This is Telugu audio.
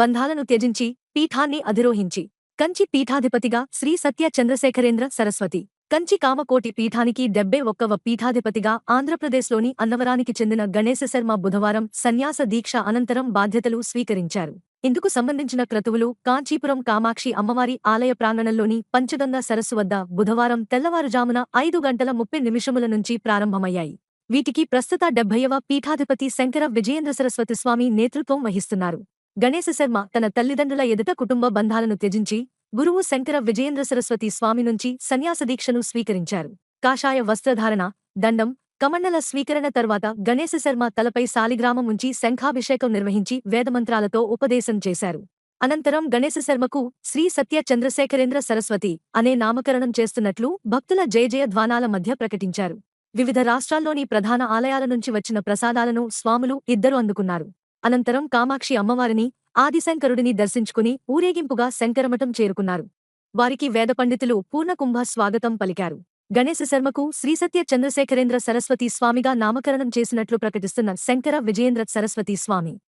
బంధాలను త్యజించి పీఠాన్ని అధిరోహించి. కంచి పీఠాధిపతిగా శ్రీ సత్య చంద్రశేఖరేంద్ర సరస్వతి. కంచి కామకోటి పీఠానికి డెబ్బై ఒక్కవ పీఠాధిపతిగా ఆంధ్రప్రదేశ్లోని అన్నవరానికి చెందిన గణేశశర్మ బుధవారం సన్యాస దీక్ష అనంతరం బాధ్యతలు స్వీకరించారు. ఇందుకు సంబంధించిన క్రతువులు కాంచీపురం కామాక్షి అమ్మవారి ఆలయ ప్రాంగణంలోని పంచగంగా సరస్సు వద్ద బుధవారం తెల్లవారుజామున ఐదు గంటల ముప్పై నిమిషముల నుంచి ప్రారంభమయ్యాయి. వీటికి ప్రస్తుత డెబ్బైవ పీఠాధిపతి శంకర విజయేంద్ర సరస్వతి స్వామి నేతృత్వం వహిస్తున్నారు. గణేశ శర్మ తన తల్లిదండ్రుల ఎదుట కుటుంబ బంధాలను త్యజించి గురువు శంకర విజయేంద్ర సరస్వతి స్వామి నుంచి సన్యాసదీక్షను స్వీకరించారు. కాషాయ వస్త్రధారణ దండం కమండల స్వీకరణ తర్వాత గణేశ శర్మ తలపై సాలిగ్రామం ఉంచి శంఖాభిషేకం నిర్వహించి వేదమంత్రాలతో ఉపదేశం చేశారు. అనంతరం గణేశ శర్మకు శ్రీ సత్య చంద్రశేఖరేంద్ర సరస్వతి అనే నామకరణం చేస్తున్నట్లు భక్తుల జయజయ ధ్వానాల మధ్య ప్రకటించారు. వివిధ రాష్ట్రాల్లోని ప్రధాన ఆలయాల నుంచి వచ్చిన ప్రసాదాలను స్వాములు ఇద్దరు అందుకున్నారు. అనంతరం కామాక్షి అమ్మవారిని ఆదిశంకరుడిని దర్శించుకుని ఊరేగింపుగా శంకరమఠం చేరుకున్నారు. వారికి వేద పండితులు పూర్ణకుంభ స్వాగతం పలికారు. గణేశ శర్మకు శ్రీసత్య చంద్రశేఖరేంద్ర సరస్వతి స్వామిగా నామకరణం చేసినట్లు ప్రకటిస్తున్న శంకర విజయేంద్ర సరస్వతి స్వామి.